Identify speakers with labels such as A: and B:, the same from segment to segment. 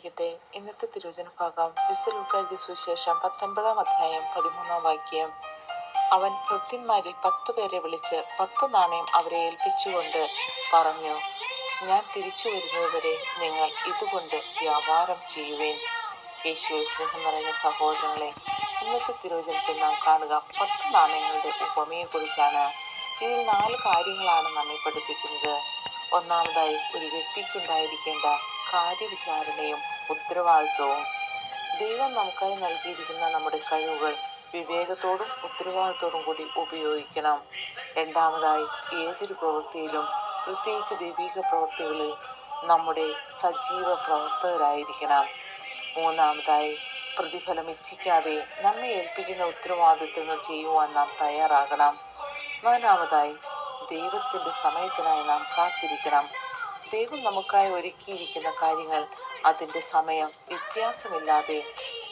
A: സ്തുതിയായിരിക്കട്ടെ ഇന്നത്തെ തിരുവചന ഭാഗം വിശ്വലൂക്കാരുടെ സുവിശേഷം പത്തൊൻപതാം അധ്യായം പതിമൂന്നാം വാക്യം. അവൻ ഭൃത്യന്മാരിൽ പത്തു പേരെ വിളിച്ച് പത്ത് നാണയം അവരെ ഏൽപ്പിച്ചുകൊണ്ട് പറഞ്ഞു ഞാൻ തിരിച്ചു വരുന്നതുവരെ നിങ്ങൾ ഇതുകൊണ്ട് വ്യാപാരം ചെയ്യുവേൻ. യേശുവിൽ സ്നേഹം നിറഞ്ഞ സഹോദരങ്ങളെ ഇന്നത്തെ തിരുവചനത്തിൽ നാം കാണുക പത്ത് നാണയങ്ങളുടെ ഉപമയെക്കുറിച്ചാണ്. ഇതിൽ നാല് കാര്യങ്ങളാണ് നമ്മെ പഠിപ്പിക്കുന്നത്. ഒന്നാമതായി ഒരു വ്യക്തിക്കുണ്ടായിരിക്കേണ്ട കാര്യവിചാരണയും ഉത്തരവാദിത്വവും. ദൈവം നമുക്കായി നൽകിയിരിക്കുന്ന നമ്മുടെ കഴിവുകൾ വിവേകത്തോടും ഉത്തരവാദിത്തോടും കൂടി ഉപയോഗിക്കണം. രണ്ടാമതായി ഏതൊരു പ്രവൃത്തിയിലും പ്രത്യേകിച്ച് ദൈവിക പ്രവൃത്തികളിൽ നമ്മുടെ സജീവ പ്രവർത്തകരായിരിക്കണം. മൂന്നാമതായി പ്രതിഫലം ഇച്ഛിക്കാതെ നമ്മെ ഏൽപ്പിക്കുന്ന ഉത്തരവാദിത്വങ്ങൾ ചെയ്യുവാൻ നാം തയ്യാറാകണം. നാലാമതായി ദൈവത്തിന്റെ സമയത്തിനായി നാം കാത്തിരിക്കണം. ദൈവം നമുക്കായി ഒരുക്കിയിരിക്കുന്ന കാര്യങ്ങൾ അതിന്റെ സമയം വ്യത്യാസമില്ലാതെ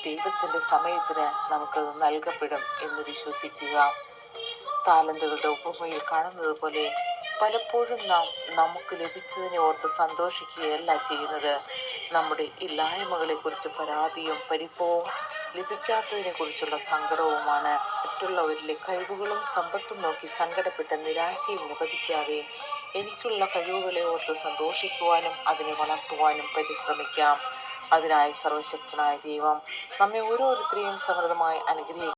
A: ദൈവത്തിന്റെ സമയത്തിന് നമുക്കത് നൽകപ്പെടും എന്ന് വിശ്വസിക്കുക. താലന്തുകളുടെ ഉപമയിൽ കാണുന്നത് പോലെ പലപ്പോഴും നാം നമുക്ക് ലഭിച്ചതിനെ ഓർത്ത് സന്തോഷിക്കുകയല്ല ചെയ്യുന്നത്. നമ്മുടെ ഇല്ലായ്മകളെക്കുറിച്ച് പരാതിയും പരിഭവവും ലഭിക്കാത്തതിനെ കുറിച്ചുള്ള സങ്കടവുമാണ് മറ്റുള്ളവരിലെ കഴിവുകളും സമ്പത്തും നോക്കി സങ്കടപ്പെട്ട നിരാശയിൽ നിപതിക്കാതെ എനിക്കുള്ള കഴിവുകളെ ഓർത്ത് സന്തോഷിക്കുവാനും അതിനെ വളർത്തുവാനും പരിശ്രമിക്കാം. അതിനായി സർവശക്തനായ ദൈവം നമ്മെ ഓരോരുത്തരെയും സമൃദ്ധമായി അനുഗ്രഹിക്കും